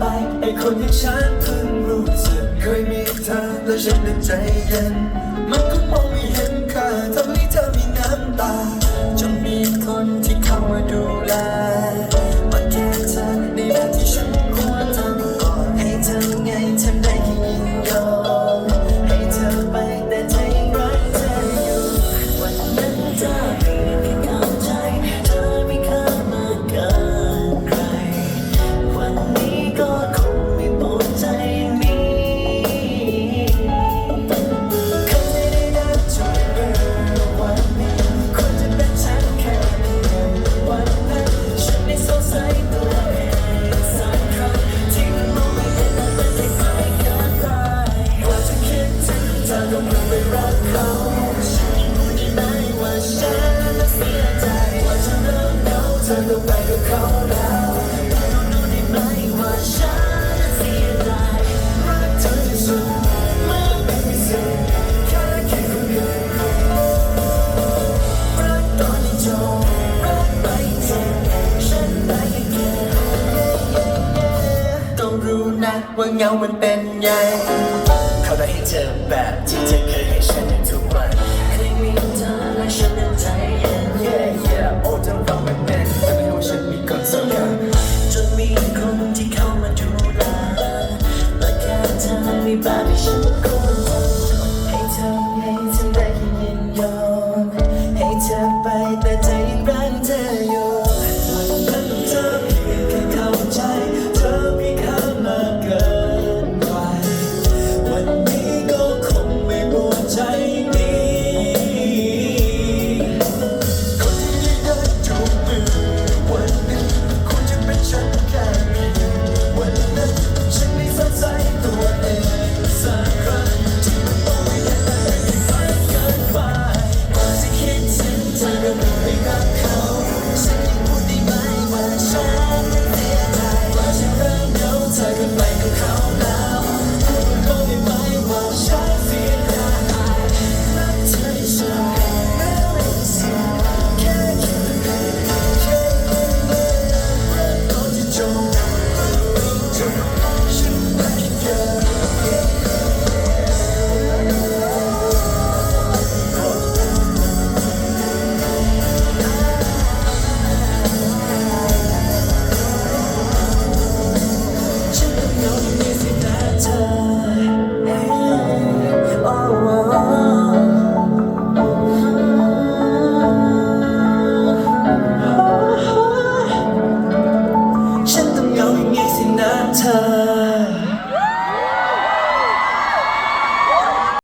ไปไอคนอย่างฉันเพิ่งรู้สึกเคยมีเธอและฉันเป็นใจเย็นมันก็ ว่าเงามันเป็นไง เจอแบบที่เธอเคยให้ฉันในทุกวันเคยมีเธอและฉันยังใจเย็น yeah yeah โอ้เธอเราไม่เป็นแต่ไม่รู้ฉันมีคนสำคัญจนมีคนที่เข้ามาดูแลและแค่เธอมีแบบที่ฉันควรให้เธอให้เธอได้ยินยอมให้เธอไป water.